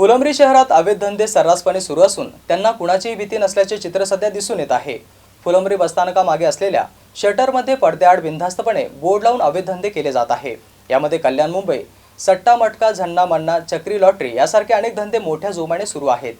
फुलंब्री शहरात अवैध धंदे सर्रासपणे सुरू असून त्यांना कुणाचीही भीती नसल्याचे चित्र सध्या दिसून येत आहे. फुलंब्री बसस्थानकामागे असलेल्या शटरमध्ये पडद्याआड बिनधास्तपणे बोर्ड लावून अवैध धंदे केले जात आहे. यामध्ये कल्याण मुंबई सट्टा मटका झन्ना मन्ना चक्री लॉटरी यासारखे अनेक धंदे मोठ्या जोमाने सुरू आहेत.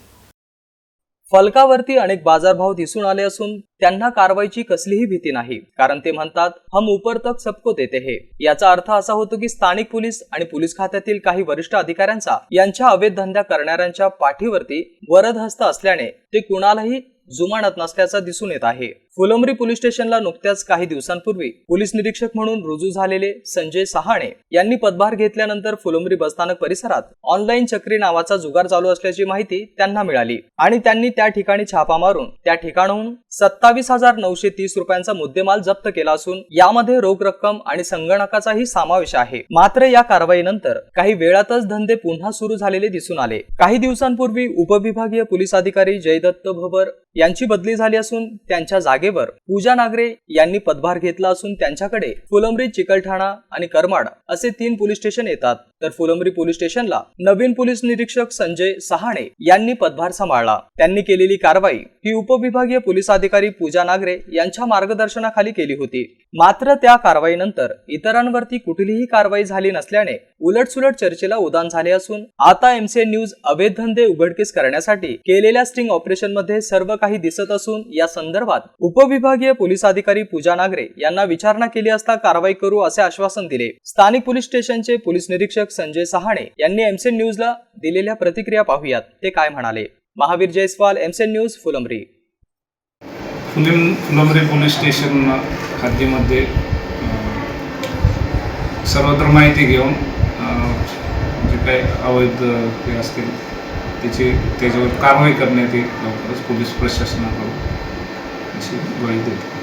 फलकावरती अनेक बाजारभाव दिसून आले असून त्यांना कारवाईची कसलीही भीती नाही. कारण ते म्हणतात हम उपर तक सबको देते हे. याचा अर्थ असा होतो की स्थानिक पोलीस आणि पोलीस खात्यातील काही वरिष्ठ अधिकाऱ्यांचा यांच्या अवैध धंदा करणाऱ्यांच्या पाठीवरती वरद हस्त असल्याने ते कुणालाही जुमानत नसल्याचा दिसून येत आहे. फुलंब्री पोलीस स्टेशनला नुकत्याच काही दिवसांपूर्वी पोलीस निरीक्षक म्हणून रुजू झालेले संजय सहाणे यांनी पदभार घेतल्यानंतर फुलंब्री बसस्थानक परिसरात ऑनलाईन चक्री नावाचा जुगार चालू असल्याची माहिती त्यांना मिळाली आणि त्यांनी त्या ठिकाणी छापा मारून त्या ठिकाणाहून सत्ता सत्तावीस हजार नऊशे तीस रुपयांचा मुद्देमाल जप्त केला असून यामध्ये रोख रक्कम आणि संगणकाचाही समावेश आहे. मात्र या कारवाईनंतर काही वेळातच धंदे पुन्हा सुरू झालेले दिसून आले. काही दिवसांपूर्वी उपविभागीय पोलीस अधिकारी जयदत्त भवर यांची बदली झाली असून त्यांच्या जागेवर पूजा नागरे यांनी पदभार घेतला असून त्यांच्याकडे फुलंब्री चिकलठाणा आणि करमाड असे तीन पोलीस स्टेशन येतात. तर फुलंब्री पोलीस स्टेशनला नवीन पोलीस निरीक्षक संजय सहाणे यांनी पदभार सांभाळला. त्यांनी केलेली कारवाई ही उपविभागीय पोलीस अधिकारी पूजा नागरे यांच्या मार्गदर्शनाखाली केली होती. मात्र त्या कारवाईनंतर इतरांवरती कुठलीही कारवाई झाली नसल्याने उलटसुलट चर्चेला उदान झाले असून आता एमसीएन न्यूज अवैध धंदे उघडकीस करण्यासाठी केलेल्या स्टिंग ऑपरेशनमध्ये सर्व काही दिसत असून या संदर्भात उपविभागीय पोलीस अधिकारी पूजा नागरे यांना विचारणा केली असता कारवाई करू असे आश्वासन दिले. स्थानिक पोलीस स्टेशनचे पोलीस निरीक्षक संजय सहाणे यांनी एमसीएन न्यूजला दिलेल्या प्रतिक्रिया पाहूयात. ते काय म्हणाले? Mahavir Jaiswal MCN news Phulambri. फुलिम Phulambri police station हद्दीमध्ये सर्वत्र माहिती घेऊन जे काही अवैध ते असतील त्याची त्याच्यावर कारवाई करण्यात येईल लवकरच पोलीस प्रशासनाकडून. अशी ग्वाही देते.